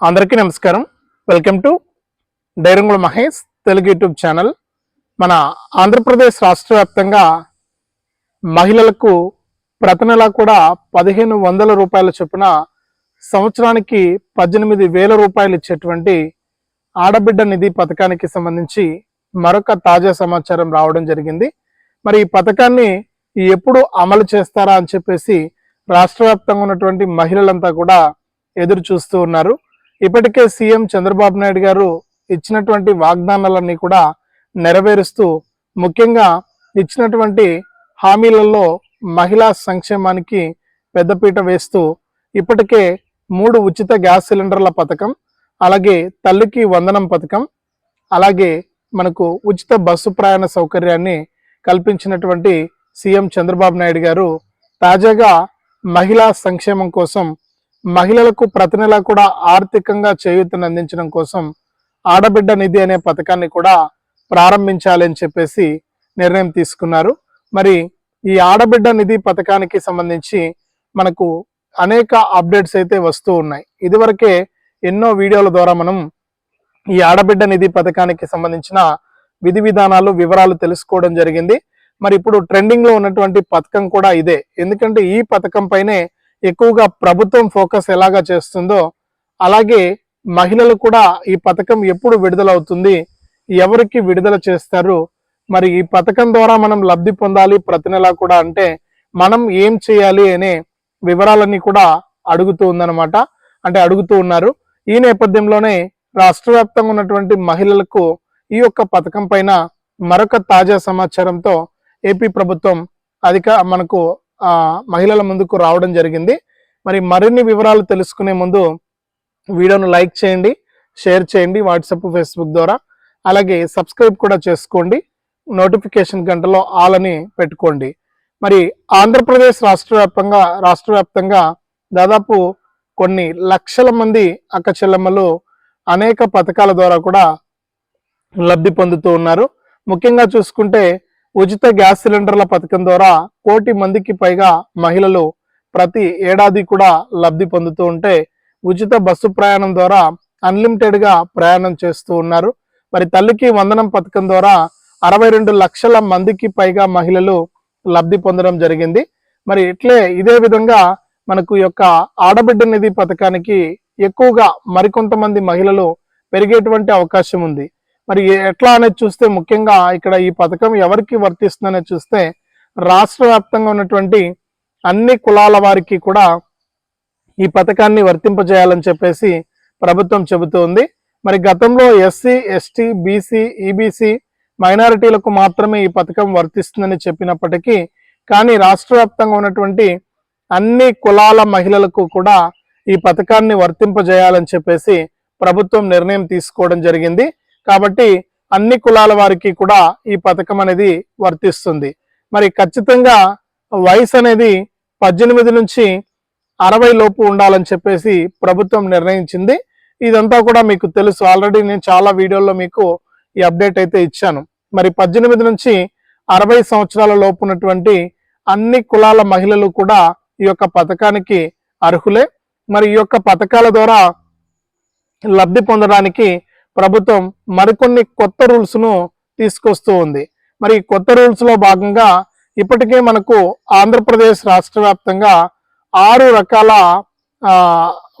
అందరికీ నమస్కారం. Welcome to డైరంగుల మహేష్ తెలుగు యూట్యూబ్ ఛానల్. మన ఆంధ్రప్రదేశ్ రాష్ట్ర వ్యాప్తంగా మహిళలకు ప్రతి నెల కూడా పదిహేను వందల రూపాయల చొప్పున సంవత్సరానికి పద్దెనిమిది వేల రూపాయలు ఇచ్చేటువంటి ఆడబిడ్డ నిధి పథకానికి సంబంధించి మరొక తాజా సమాచారం రావడం జరిగింది. మరి ఈ పథకాన్ని ఎప్పుడు అమలు చేస్తారా అని చెప్పేసి రాష్ట్ర వ్యాప్తంగా ఉన్నటువంటి మహిళలంతా కూడా ఎదురు చూస్తూ ఉన్నారు. ఇప్పటికే సీఎం చంద్రబాబు నాయుడు గారు ఇచ్చినటువంటి వాగ్దానాలన్నీ కూడా నెరవేరుస్తూ ముఖ్యంగా ఇచ్చినటువంటి హామీలలో మహిళా సంక్షేమానికి పెద్దపీట వేస్తూ ఇప్పటికే మూడు ఉచిత గ్యాస్ సిలిండర్ల పథకం అలాగే తల్లికి వందనం పథకం అలాగే మనకు ఉచిత బస్సు ప్రయాణ సౌకర్యాన్ని కల్పించినటువంటి సీఎం చంద్రబాబు నాయుడు గారు తాజాగా మహిళా సంక్షేమం కోసం మహిళలకు ప్రతి నెల కూడా ఆర్థికంగా చేయూతను అందించడం కోసం ఆడబిడ్డ నిధి అనే పథకాన్ని కూడా ప్రారంభించాలని చెప్పేసి నిర్ణయం తీసుకున్నారు. మరి ఈ ఆడబిడ్డ నిధి పథకానికి సంబంధించి మనకు అనేక అప్డేట్స్ అయితే వస్తూ ఉన్నాయి. ఇదివరకే ఎన్నో వీడియోల ద్వారా మనం ఈ ఆడబిడ్డ నిధి పథకానికి సంబంధించిన విధి విధానాలు వివరాలు తెలుసుకోవడం జరిగింది. మరి ఇప్పుడు ట్రెండింగ్లో ఉన్నటువంటి పథకం కూడా ఇదే. ఎందుకంటే ఈ పథకం పైనే ఎక్కువగా ప్రభుత్వం ఫోకస్ ఎలాగా చేస్తుందో అలాగే మహిళలు కూడా ఈ పథకం ఎప్పుడు విడుదలవుతుంది ఎవరికి విడుదల చేస్తారు మరి ఈ పథకం ద్వారా మనం లబ్ధి పొందాలి ప్రతి నెలా కూడా అంటే మనం ఏం చేయాలి అనే వివరాలన్నీ కూడా అడుగుతూ ఉందన్నమాట. అంటే అడుగుతూ ఉన్నారు. ఈ నేపథ్యంలోనే రాష్ట్ర వ్యాప్తంగా ఉన్నటువంటి మహిళలకు ఈ యొక్క పథకం పైన మరొక తాజా సమాచారంతో ఏపీ ప్రభుత్వం అధిక మనకు మహిళల ముందుకు రావడం జరిగింది. మరి మరిన్ని వివరాలు తెలుసుకునే ముందు వీడియోను లైక్ చేయండి షేర్ చేయండి వాట్సాప్ ఫేస్బుక్ ద్వారా. అలాగే సబ్స్క్రైబ్ కూడా చేసుకోండి నోటిఫికేషన్ గంటలో ఆల్ అని పెట్టుకోండి. మరి ఆంధ్రప్రదేశ్ రాష్ట్ర వ్యాప్తంగా రాష్ట్ర వ్యాప్తంగా దాదాపు కొన్ని లక్షల మంది అక్క చెల్లెమ్మలు అనేక పథకాల ద్వారా కూడా లబ్ధి పొందుతూ ఉన్నారు. ముఖ్యంగా చూసుకుంటే ఉచిత గ్యాస్ సిలిండర్ల పథకం ద్వారా కోటి మందికి పైగా మహిళలు ప్రతి ఏడాది కూడా లబ్ధి పొందుతూ ఉంటే ఉచిత బస్సు ప్రయాణం ద్వారా అన్లిమిటెడ్గా ప్రయాణం చేస్తూ ఉన్నారు. మరి తల్లికి వందనం పథకం ద్వారా అరవై రెండు లక్షల మందికి పైగా మహిళలు లబ్ధి పొందడం జరిగింది. మరి ఇట్లే ఇదే విధంగా మనకు యొక్క ఆడబిడ్డ నిధి పథకానికి ఎక్కువగా మరికొంతమంది మహిళలు పెరిగేటువంటి అవకాశం ఉంది. మరి ఎట్లా అనేది చూస్తే ముఖ్యంగా ఇక్కడ ఈ పథకం ఎవరికి వర్తిస్తుందనేది చూస్తే రాష్ట్ర వ్యాప్తంగా ఉన్నటువంటి అన్ని కులాల వారికి కూడా ఈ పథకాన్ని వర్తింపజేయాలని చెప్పేసి ప్రభుత్వం చెబుతోంది మరి గతంలో ఎస్సీ ఎస్టీ బీసీ ఈబీసీ మైనారిటీలకు మాత్రమే ఈ పథకం వర్తిస్తుందని చెప్పినప్పటికీ కానీ రాష్ట్ర వ్యాప్తంగా ఉన్నటువంటి అన్ని కులాల మహిళలకు కూడా ఈ పథకాన్ని వర్తింపజేయాలని చెప్పేసి ప్రభుత్వం నిర్ణయం తీసుకోవడం జరిగింది. కాబట్టి అన్ని కులాల వారికి కూడా ఈ పథకం అనేది వర్తిస్తుంది. మరి ఖచ్చితంగా వయసు అనేది పద్దెనిమిది నుంచి అరవై లోపు ఉండాలని చెప్పేసి ప్రభుత్వం నిర్ణయించింది. ఇదంతా కూడా మీకు తెలుసు. ఆల్రెడీ నేను చాలా వీడియోల్లో మీకు ఈ అప్డేట్ అయితే ఇచ్చాను. మరి పద్దెనిమిది నుంచి అరవై సంవత్సరాల లోపు ఉన్నటువంటి అన్ని కులాల మహిళలు కూడా ఈ యొక్క పథకానికి అర్హులే. మరి ఈ యొక్క పథకాల ద్వారా లబ్ధి పొందడానికి ప్రభుత్వం మరికొన్ని కొత్త రూల్స్ను తీసుకొస్తూ ఉంది. మరి కొత్త రూల్స్లో భాగంగా ఇప్పటికే మనకు ఆంధ్రప్రదేశ్ రాష్ట్ర వ్యాప్తంగా ఆరు రకాల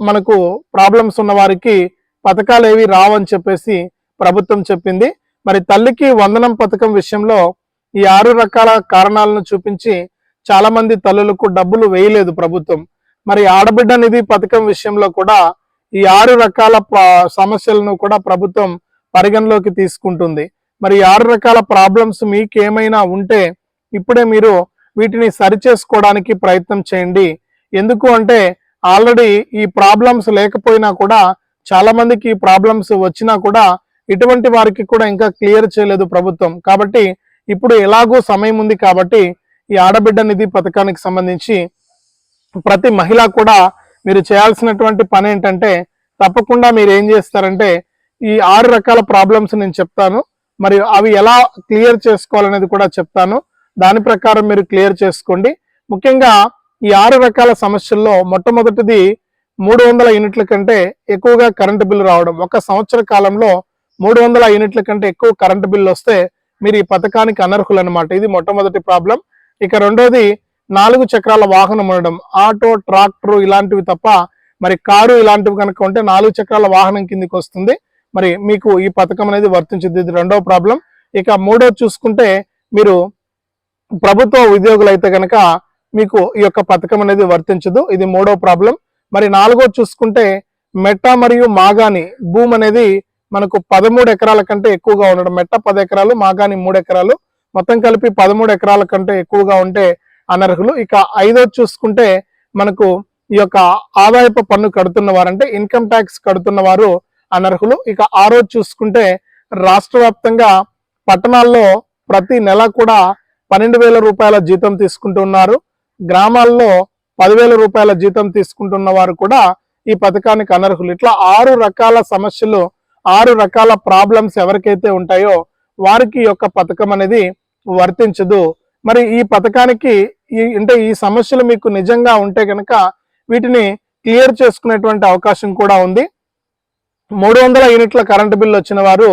మనకు ప్రాబ్లమ్స్ ఉన్న వారికి పథకాలు ఏవి రావని చెప్పేసి ప్రభుత్వం చెప్పింది. మరి తల్లికి వందనం పథకం విషయంలో ఈ ఆరు రకాల కారణాలను చూపించి చాలా మంది తల్లులకు డబ్బులు వేయలేదు ప్రభుత్వం. మరి ఆడబిడ్డ నిధి పథకం విషయంలో కూడా ఈ ఆరు రకాల సమస్యలను కూడా ప్రభుత్వం పరిగణలోకి తీసుకుంటుంది. మరి ఆరు రకాల ప్రాబ్లమ్స్ మీకేమైనా ఉంటే ఇప్పుడే మీరు వీటిని సరిచేసుకోవడానికి ప్రయత్నం చేయండి. ఎందుకు అంటే ఆల్రెడీ ఈ ప్రాబ్లమ్స్ లేకపోయినా కూడా చాలా మందికి ఈ ప్రాబ్లమ్స్ వచ్చినా కూడా ఇటువంటి వారికి కూడా ఇంకా క్లియర్ చేయలేదు ప్రభుత్వం. కాబట్టి ఇప్పుడు ఎలాగో సమయం ఉంది కాబట్టి ఈ ఆడబిడ్డ నిధి పథకానికి సంబంధించి ప్రతి మహిళ కూడా మీరు చేయాల్సినటువంటి పని ఏంటంటే తప్పకుండా మీరు ఏం చేస్తారంటే ఈ ఆరు రకాల ప్రాబ్లమ్స్ నేను చెప్తాను. మరియు అవి ఎలా క్లియర్ చేసుకోవాలనేది కూడా చెప్తాను. దాని ప్రకారం మీరు క్లియర్ చేసుకోండి. ముఖ్యంగా ఈ ఆరు రకాల సమస్యల్లో మొట్టమొదటిది మూడు వందల యూనిట్ల కంటే ఎక్కువగా కరెంటు బిల్లు రావడం. ఒక సంవత్సర కాలంలో మూడు వందల యూనిట్ల కంటే ఎక్కువ కరెంటు బిల్లు వస్తే మీరు ఈ పథకానికి అనర్హులు అనమాట ఇది మొట్టమొదటి ప్రాబ్లం ఇక రెండోది నాలుగు చక్రాల వాహనం ఉండడం. ఆటో ట్రాక్టర్ ఇలాంటివి తప్ప మరి కారు ఇలాంటివి కనుక ఉంటే నాలుగు చక్రాల వాహనం కిందికి వస్తుంది. మరి మీకు ఈ పథకం అనేది వర్తించింది. ఇది రెండో ప్రాబ్లం. ఇక మూడో చూసుకుంటే మీరు ప్రభుత్వ ఉద్యోగులు అయితే కనుక మీకు ఈ యొక్క పథకం అనేది వర్తించదు. ఇది మూడో ప్రాబ్లం. మరి నాలుగో చూసుకుంటే మెట్ట మరియు మాగాని భూమి అనేది మనకు పదమూడు ఎకరాల కంటే ఎక్కువగా ఉండడం. మెట్ట పది ఎకరాలు మాగాని మూడు ఎకరాలు. మొత్తం కలిపి పదమూడు ఎకరాల కంటే ఎక్కువగా ఉంటే అనర్హులు. ఇక ఐదో చూసుకుంటే మనకు ఈ యొక్క ఆదాయపు పన్ను కడుతున్న వారంటే ఇన్కమ్ ట్యాక్స్ కడుతున్న వారు అనర్హులు. ఇక ఆరో చూసుకుంటే రాష్ట్ర వ్యాప్తంగా పట్టణాల్లో ప్రతి నెల కూడా పన్నెండు వేల రూపాయల జీతం తీసుకుంటున్నారు గ్రామాల్లో పదివేల రూపాయల జీతం తీసుకుంటున్న వారు కూడా ఈ పథకానికి అనర్హులు. ఇట్లా ఆరు రకాల సమస్యలు ఆరు రకాల ప్రాబ్లమ్స్ ఎవరికైతే ఉంటాయో వారికి యొక్క పథకం అనేది వర్తించదు. మరి ఈ పథకానికి ఈ అంటే ఈ సమస్యలు మీకు నిజంగా ఉంటే కనుక వీటిని క్లియర్ చేసుకునేటువంటి అవకాశం కూడా ఉంది. మూడు వందల యూనిట్ల కరెంటు బిల్లు వచ్చిన వారు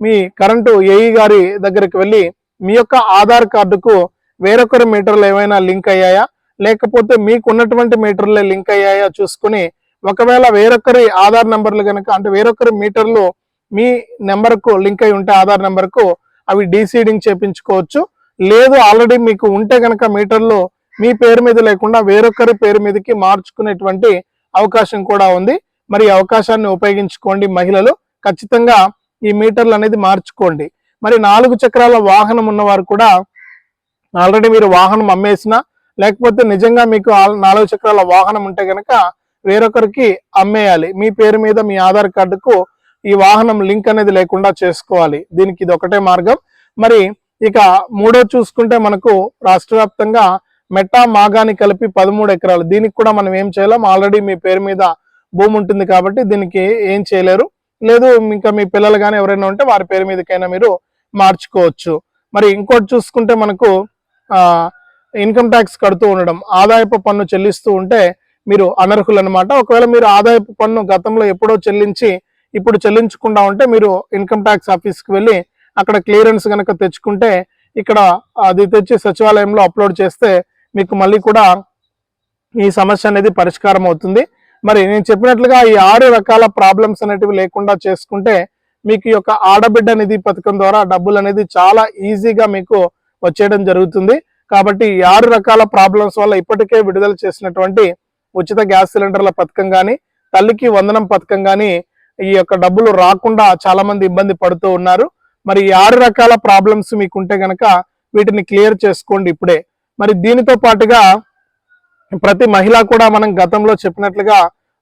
మీ కరెంటు ఏఈ గారి దగ్గరికి వెళ్ళి మీ యొక్క ఆధార్ కార్డుకు వేరొకరి మీటర్లు ఏమైనా లింక్ అయ్యాయా? లేకపోతే మీకు ఉన్నటువంటి మీటర్లే లింక్ అయ్యాయా చూసుకుని ఒకవేళ వేరొకరి ఆధార్ నెంబర్లు కనుక అంటే వేరొకరి మీటర్లు మీ నెంబర్కు లింక్ అయి ఉంటే ఆధార్ నెంబర్కు అవి డీసీడింగ్ చేపించుకోవచ్చు. లేదు ఆల్రెడీ మీకు ఉంటే కనుక మీటర్లు మీ పేరు మీద లేకుండా వేరొకరి పేరు మీదకి మార్చుకునేటువంటి అవకాశం కూడా ఉంది. మరి అవకాశాన్ని ఉపయోగించుకోండి మహిళలు. ఖచ్చితంగా ఈ మీటర్లు అనేది మార్చుకోండి. మరి నాలుగు చక్రాల వాహనం ఉన్నవారు కూడా ఆల్రెడీ మీరు వాహనం అమ్మేసినా లేకపోతే నిజంగా మీకు నాలుగు చక్రాల వాహనం ఉంటే కనుక వేరొకరికి అమ్మేయాలి. మీ పేరు మీద మీ ఆధార్ కార్డుకు ఈ వాహనం లింక్ అనేది లేకుండా చేసుకోవాలి. దీనికి ఇది ఒకటే మార్గం. మరి ఇక మూడో చూసుకుంటే మనకు రాష్ట్ర వ్యాప్తంగా మెట్టా మాగాని కలిపి పదమూడు ఎకరాలు. దీనికి కూడా మనం ఏం చేయలేం. ఆల్రెడీ మీ పేరు మీద భూమి ఉంటుంది కాబట్టి దీనికి ఏం చేయలేరు. లేదు ఇంకా మీ పిల్లలు కానీ ఎవరైనా ఉంటే వారి పేరు మీదకైనా మీరు మార్చుకోవచ్చు. మరి ఇంకోటి చూసుకుంటే మనకు ఇన్కమ్ ట్యాక్స్ కడుతూ ఉండడం ఆదాయపు పన్ను చెల్లిస్తూ ఉంటే మీరు అనర్హులు అనమాట ఒకవేళ మీరు ఆదాయపు పన్ను గతంలో ఎప్పుడో చెల్లించి ఇప్పుడు చెల్లించకుండా ఉంటే మీరు ఇన్కమ్ ట్యాక్స్ ఆఫీస్కి వెళ్ళి అక్కడ క్లియరెన్స్ కనుక తెచ్చుకుంటే ఇక్కడ అది తెచ్చి సచివాలయంలో అప్లోడ్ చేస్తే మీకు మళ్ళీ కూడా ఈ సమస్య అనేది పరిష్కారం అవుతుంది. మరి నేను చెప్పినట్లుగా ఈ ఆరు రకాల ప్రాబ్లమ్స్ అనేటివి లేకుండా చేసుకుంటే మీకు ఈ యొక్క ఆడబిడ్డ నిధి పథకం ద్వారా డబ్బులు అనేది చాలా ఈజీగా మీకు వచ్చేయడం జరుగుతుంది. కాబట్టి ఈ ఆరు రకాల ప్రాబ్లమ్స్ వల్ల ఇప్పటికే విడుదల చేసినటువంటి ఉచిత గ్యాస్ సిలిండర్ల పథకం కానీ తల్లికి వందనం పథకం కానీ ఈ యొక్క డబ్బులు రాకుండా చాలా మంది ఇబ్బంది పడుతూ ఉన్నారు. మరి ఆరు రకాల ప్రాబ్లమ్స్ మీకు ఉంటే గనక వీటిని క్లియర్ చేసుకోండి ఇప్పుడే. మరి దీనితో పాటుగా ప్రతి మహిళ కూడా మనం గతంలో చెప్పినట్లుగా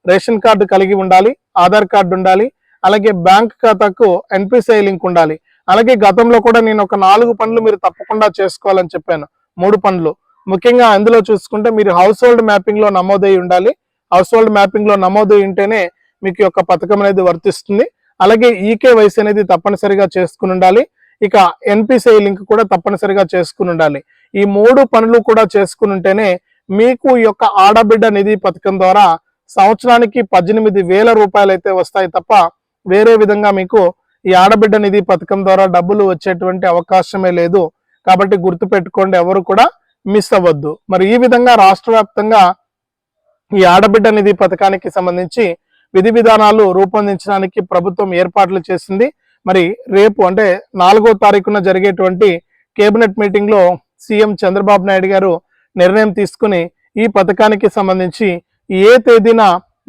రేషన్ కార్డు కలిగి ఉండాలి ఆధార్ కార్డు ఉండాలి అలాగే బ్యాంక్ ఖాతాకు ఎన్పిసిఐ లింక్ ఉండాలి. అలాగే గతంలో కూడా నేను ఒక నాలుగు పనులు మీరు తప్పకుండా చేసుకోవాలని చెప్పాను. మూడు పనులు. ముఖ్యంగా అందులో చూసుకుంటే మీరు హౌస్ హోల్డ్ మ్యాపింగ్లో నమోదై ఉండాలి. హౌస్ హోల్డ్ మ్యాపింగ్లో నమోదై ఉంటేనే మీకు యొక్క పథకం అనేది వర్తిస్తుంది. అలాగే ఈకే వయసు అనేది తప్పనిసరిగా చేసుకుని ఉండాలి. ఇక ఎన్పిసిఐ లింక్ కూడా తప్పనిసరిగా చేసుకుని ఉండాలి. ఈ మూడు పనులు కూడా చేసుకుని ఉంటేనే మీకు ఈ యొక్క ఆడబిడ్డ నిధి పథకం ద్వారా సంవత్సరానికి పద్దెనిమిది వేల రూపాయలు అయితే వస్తాయి తప్ప వేరే విధంగా మీకు ఈ ఆడబిడ్డ నిధి పథకం ద్వారా డబ్బులు వచ్చేటువంటి అవకాశమే లేదు. కాబట్టి గుర్తు పెట్టుకోండి ఎవరు కూడా మిస్ అవ్వద్దు. మరి ఈ విధంగా రాష్ట్ర వ్యాప్తంగా ఈ ఆడబిడ్డ నిధి పథకానికి సంబంధించి విధి విధానాలు రూపొందించడానికి ప్రభుత్వం ఏర్పాట్లు చేసింది. మరి రేపు అంటే నాలుగో తారీఖున జరిగేటువంటి కేబినెట్ మీటింగ్లో సీఎం చంద్రబాబు నాయుడు గారు నిర్ణయం తీసుకుని ఈ పథకానికి సంబంధించి ఏ తేదీన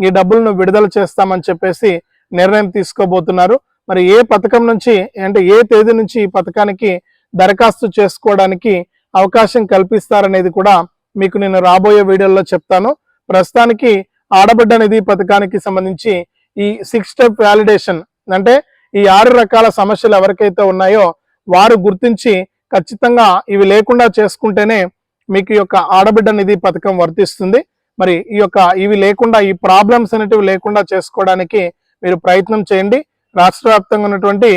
ఈ డబ్బులను విడుదల చేస్తామని చెప్పేసి నిర్ణయం తీసుకోబోతున్నారు. మరి ఏ పథకం నుంచి అంటే ఏ తేదీ నుంచి ఈ పథకానికి దరఖాస్తు చేసుకోవడానికి అవకాశం కల్పిస్తారనేది కూడా మీకు నేను రాబోయే వీడియోలో చెప్తాను. ప్రస్తుతానికి ఆడబిడ్డ నిధి పథకానికి సంబంధించి ఈ సిక్స్ స్టెప్ వ్యాలిడేషన్ అంటే ఈ ఆరు రకాల సమస్యలు ఎవరికైతే ఉన్నాయో వారు గుర్తించి ఖచ్చితంగా ఇవి లేకుండా చేసుకుంటేనే మీకు ఈ యొక్క ఆడబిడ్డ నిధి పథకం వర్తిస్తుంది. మరి ఈ యొక్క ఇవి లేకుండా ఈ ప్రాబ్లమ్స్ అనేటివి లేకుండా చేసుకోవడానికి మీరు ప్రయత్నం చేయండి. రాష్ట్ర వ్యాప్తంగా ఉన్నటువంటి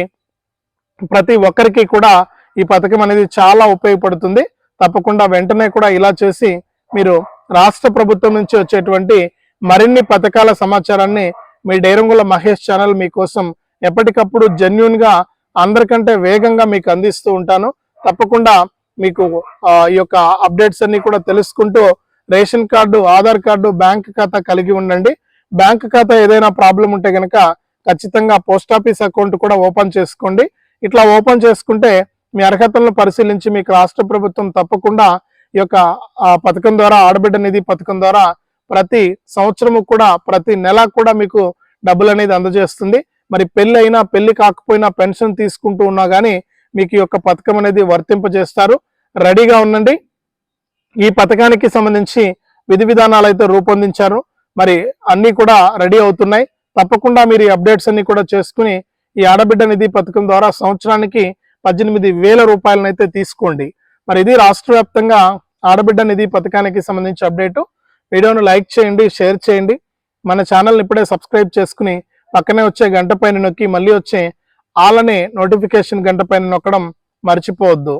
ప్రతి ఒక్కరికి కూడా ఈ పథకం అనేది చాలా ఉపయోగపడుతుంది. తప్పకుండా వెంటనే కూడా ఇలా చేసి మీరు రాష్ట్ర ప్రభుత్వం నుంచి వచ్చేటువంటి మరిన్ని పథకాల సమాచారాన్ని మీ డైరంగుల మహేష్ ఛానల్ మీకోసం ఎప్పటికప్పుడు జెన్యున్గా అందరికంటే వేగంగా మీకు అందిస్తూ ఉంటాను. తప్పకుండా మీకు ఈ యొక్క అప్డేట్స్ అన్ని కూడా తెలుసుకుంటూ ration card Aadhaar card bank ఖాతా కలిగి ఉండండి. బ్యాంక్ ఖాతా ఏదైనా ప్రాబ్లం ఉంటే కనుక ఖచ్చితంగా పోస్ట్ ఆఫీస్ అకౌంట్ కూడా ఓపెన్ చేసుకోండి. ఇట్లా ఓపెన్ చేసుకుంటే మీ అర్హతలను పరిశీలించి మీకు రాష్ట్ర ప్రభుత్వం తప్పకుండా ఈ యొక్క ఆ, పథకం ద్వారా ఆడబిడ్డ నిధి పథకం ద్వారా ప్రతి సంవత్సరము కూడా ప్రతి నెల కూడా మీకు డబ్బులు అనేది అందజేస్తుంది. మరి పెళ్ళి అయినా పెళ్ళి కాకపోయినా పెన్షన్ తీసుకుంటూ ఉన్నా కానీ మీకు ఈ యొక్క పథకం అనేది వర్తింపజేస్తారు. రెడీగా ఉండండి. ఈ పథకానికి సంబంధించి విధి విధానాలు అయితే రూపొందించారు. మరి అన్నీ కూడా రెడీ అవుతున్నాయి. తప్పకుండా మీరు ఈ అప్డేట్స్ అన్ని కూడా చేసుకుని ఈ ఆడబిడ్డ నిధి పథకం ద్వారా సంవత్సరానికి పద్దెనిమిది వేల రూపాయలనైతే తీసుకోండి. మరి ఇది రాష్ట్ర వ్యాప్తంగా ఆడబిడ్డ నిధి పథకానికి సంబంధించి అప్డేటు. వీడియోను లైక్ చేయండి షేర్ చేయండి. మన ఛానల్ని ఇప్పుడే సబ్స్క్రైబ్ చేసుకుని పక్కనే వచ్చే గంట పైన నొక్కి మళ్ళీ వచ్చే ఆలనే నోటిఫికేషన్ గంట పైన నొక్కడం మర్చిపోవద్దు.